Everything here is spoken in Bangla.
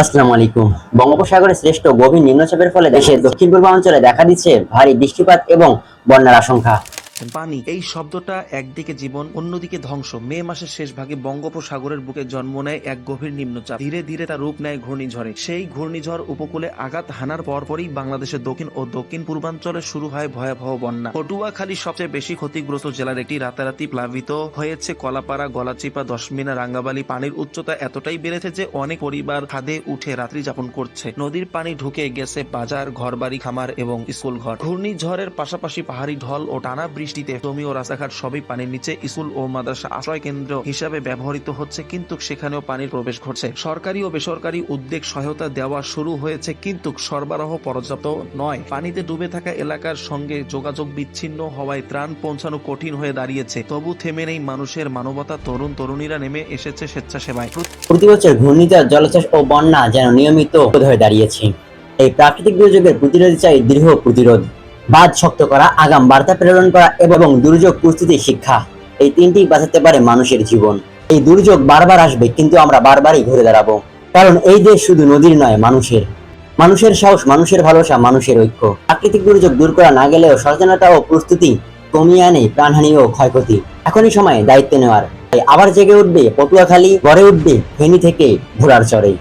আসসালামু আলাইকুম। বঙ্গোপসাগরে শ্রেষ্ঠ গভীর নিম্নচাপের ফলে দেশের দক্ষিণ পূর্বাঞ্চলে দেখা দিচ্ছে ভারী বৃষ্টিপাত এবং বন্যার আশঙ্কা। পানি, এই শব্দটা একদিকে জীবন, অন্যদিকে ধ্বংস। মে মাসের শেষ ভাগে বঙ্গোপসাগরের বুকে জন্ম নেয় এক গভীর নিম্নচাপ। ধীরে ধীরে তা রূপ নেয় ঘূর্ণিঝড়ে। সেই ঘূর্ণিঝড় উপকূলে আঘাত হানার পরপরই বাংলাদেশের দক্ষিণ ও দক্ষিণ পূর্বাঞ্চলে শুরু হয় ভয়াবহ বন্যা। পটুয়াখালী সবচেয়ে বেশি ক্ষতিগ্রস্ত জেলার একটি রাতারাতি প্লাবিত হয়েছে কলাপাড়া, গলাচিপা, দশমিনা, রাঙ্গাবালি। পানির উচ্চতা এতটাই বেড়েছে যে অনেক পরিবার খাদে উঠে রাত্রি যাপন করছে। নদীর পানি ঢুকে গেছে বাজার, ঘরবাড়ি, খামার এবং স্কুল ঘর ঘূর্ণিঝড়ের পাশাপাশি পাহাড়ি ঢল ও টানা বৃষ্টিতে জমি ও রাস্তাঘাট সবই পানির নিচে, স্কুল ও মাদ্রাসা আশ্রয় কেন্দ্র হিসাবে ব্যবহৃত হচ্ছে, কিন্তু সেখানেও পানির প্রবেশ ঘটছে। সরকারি ও বেসরকারি উদ্যোগ সহায়তা দেওয়া শুরু হয়েছে, কিন্তু সরবরাহ পর্যাপ্ত নয়। পানিতে ডুবে থাকা এলাকার সঙ্গে যোগাযোগ বিচ্ছিন্ন হওয়ায় ত্রাণ পৌঁছানো কঠিন হয়ে দাঁড়িয়েছে। তবু থেমে নেই মানুষের মানবতা। তরুণ তরুণীরা নেমে এসেছে স্বেচ্ছাসেবায়। প্রতি বছর ঘূর্ণিঝড় জলোচ্ছ্বাস ও বন্যা যেন নিয়মিত হয়ে দাঁড়িয়েছে। এই প্রাকৃতিক দুর্যোগের প্রতিরোধ চাই দৃঢ় প্রতিরোধ। বাদ শক্ত করা, আগাম বার্তা প্রেরণ করা এবং দুর্যোগ প্রস্তুতি শিক্ষা। এই তিনটি বাঁচাতে পারে মানুষের জীবন। এই দুর্যোগ বারবার আসবে, কিন্তু আমরা বারবারই ঘুরে দাঁড়াবো। কারণ এই দেশ শুধু নদীর নয়, মানুষের। মানুষের সাহস, মানুষের ভালোবাসা মানুষের ঐক্য। প্রাকৃতিক দুর্যোগ দূর করা না গেলেও সচেতনতা ও প্রস্তুতি কমিয়ে আনে প্রাণহানি ও ক্ষয়ক্ষতি। এখনই সময়, দায়িত্ব নেওয়ার। আবার জেগে উঠবে, পটুয়াখালী গড়ে উঠবে, ফেনী থেকে ঘোড়ার চড়ে।